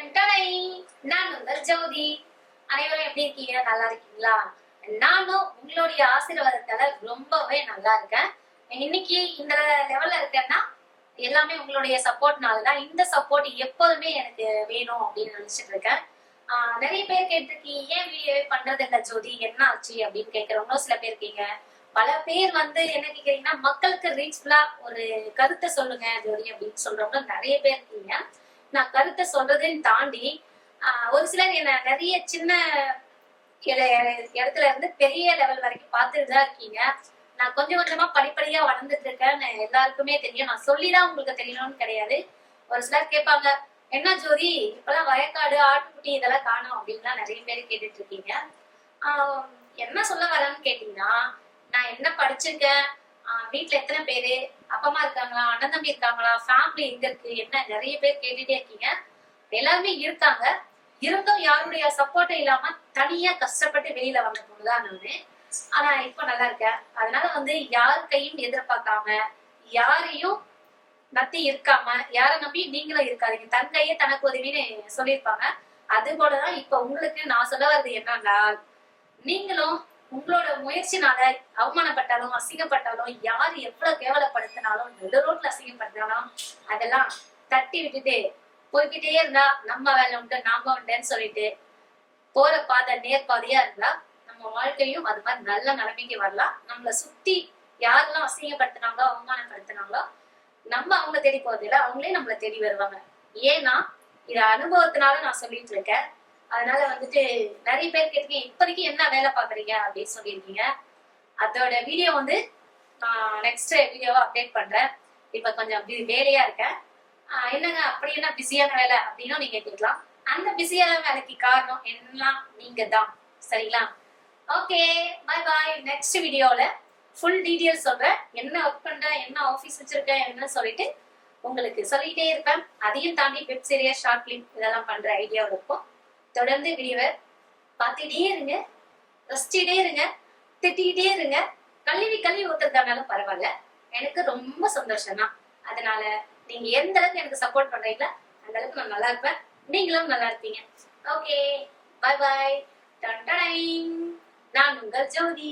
நான் உங்கள் ஜோதி. அனைவரும் எப்படி இருக்கீங்க? நல்லா இருக்கீங்களா? நானும் உங்களுடைய ஆசீர்வாதத்தால ரொம்பவே நல்லா இருக்கேன். இன்னைக்கு இந்த லெவல்ல இருக்கேன்னா எல்லாமே உங்களுடைய சப்போர்ட்னால தான் இந்த சப்போர்ட் எப்போதுமே எனக்கு வேணும் அப்படின்னு நினைச்சிட்டு இருக்கேன். நிறைய பேர் கேட்டிருக்கீங்க ஏன் வீடியோ பண்றது இல்ல ஜோதி? என்ன ஆச்சு? அப்படின்னு கேட்கறவங்களும் சில பேர் இருக்கீங்க. பல பேர் வந்து என்ன கேக்குறீங்கன்னா மக்களுக்கு ரீச்ஃபுல்லா ஒரு கருத்தை சொல்லுங்க ஜோதி அப்படின்னு சொல்றவங்க நிறைய பேர் இருக்கீங்க. நான் கருத்தை சொல்றதுன்னு தாண்டி ஆஹ் ஒரு சிலர் என்ன நிறைய சின்ன இடத்துல இருந்து பெரிய லெவல் வரைக்கும் பார்த்துட்டு தான் இருக்கீங்க. நான் கொஞ்சம் கொஞ்சமா படிப்படியா வளர்ந்துட்டு இருக்கேன். எல்லாருக்குமே தெரியும். நான் சொல்லிதான் உங்களுக்கு தெரியணும்னு கிடையாது. ஒரு சிலர் கேட்பாங்க என்ன ஜோதி இப்பெல்லாம் வயக்காடு ஆட்டுக்குட்டி இதெல்லாம் காணும் அப்படின்லாம் நிறைய பேர் கேட்டுட்டு இருக்கீங்க. ஆஹ் என்ன சொல்ல வரேன்னு கேட்டீங்கன்னா நான் என்ன படிச்சிருக்கேன் ஆஹ் வீட்ல எத்தனை பேரு? அப்பா அம்மா இருக்காங்களா? அண்ணன் தம்பி இருக்காங்களா? ஃபேமிலி எங்க இருக்கு? என்ன? நிறைய பேர் கேட்டுட்டே இருக்கீங்க. எல்லாருமே இருக்காங்க. இருந்தும் யாருடைய சப்போர்ட்டும் இல்லாம தனியா கஷ்டப்பட்டு வெளியில வந்த பொண்ணுதான் நானு. ஆனா இப்ப நல்லா இருக்கேன். அதனால வந்து யார் கையும் எதிர்பார்க்காம யாரையும் நத்தி இருக்காம யார நம்பி நீங்களும் இருக்காதீங்க. தன் கையே தனக்கு உதவின்னு சொல்லியிருப்பாங்க. அது போலதான் இப்ப உங்களுக்கு நான் சொல்ல வர்றது என்னன்னா நீங்களும் உங்களோட முயற்சினால அவமானப்பட்டாலும் அசிங்கப்பட்டாலும் யார் எவ்வளவு கேவலப்படுத்தினாலும் நடு ரோட்ல அசிங்கப்படுத்தினாலும் அதெல்லாம் தட்டி விட்டுட்டு போய்கிட்டே இருந்தா நம்ம வேலை உண்டு நாம உண்டுன்னு சொல்லிட்டு போற பாதை நேர்பாதையா இருந்தா நம்ம வாழ்க்கையும் அது மாதிரி நல்ல நிலைமைக்கு வரலாம். நம்மள சுத்தி யாரெல்லாம் அசிங்கப்படுத்தினாங்களோ அவமானப்படுத்தினாங்களோ நம்ம அவங்க தேடி போறதில்ல அவங்களே நம்மள தேடி வருவாங்க. ஏன்னா இது அனுபவத்தினால நான் சொல்லிட்டு இருக்கேன். அதனால வந்துட்டு நிறைய பேர் கேட்டீங்க இப்போதைக்கு என்ன வேலை பாக்குறீங்க அப்படின்னு சொல்லியிருக்கீங்க. அதோட வீடியோ வந்து நான் நெக்ஸ்ட் வீடியோவை அப்டேட் பண்றேன். இப்ப கொஞ்சம் அப்படி வேலையா இருக்கேன். என்னங்க அப்படி என்ன பிஸியான வேலை அப்படின்னும் நீங்க கேட்கலாம். அந்த பிஸியான வேலைக்கு காரணம் எல்லாம் நீங்க தான் சரிங்களா? ஓகே பை பாய் நெக்ஸ்ட் வீடியோல ஃபுல் டீடைல்ஸ் சொல்றேன். என்ன ஒர்க் பண்றேன் என்ன ஆஃபீஸ் வச்சிருக்கேன் என்ன சொல்லிட்டு உங்களுக்கு சொல்லிட்டே இருப்பேன். அதையும் தாண்டி வெப் சீரியஸ் ஷார்ட் ஃபிலிம் இதெல்லாம் பண்ற ஐடியாவும் இருக்கும். தொடர்ந்து வீடியோவை பார்த்துக்கிட்டே இருங்க. ரசிச்சுட்டே இருங்க. திட்டிக்கிட்டே இருங்க. கல்வி கல்வி ஊத்துறதுனாலும் பரவாயில்ல. எனக்கு ரொம்ப சந்தோஷம் தான் அதனால நீங்க எந்த அளவுக்கு எனக்கு சப்போர்ட் பண்றீங்களோ அந்த அளவுக்கு நான் நல்லா இருப்பேன். நீங்களும் நல்லா இருப்பீங்க. ஓகே பை பாய் நான் உங்கள் ஜோதி.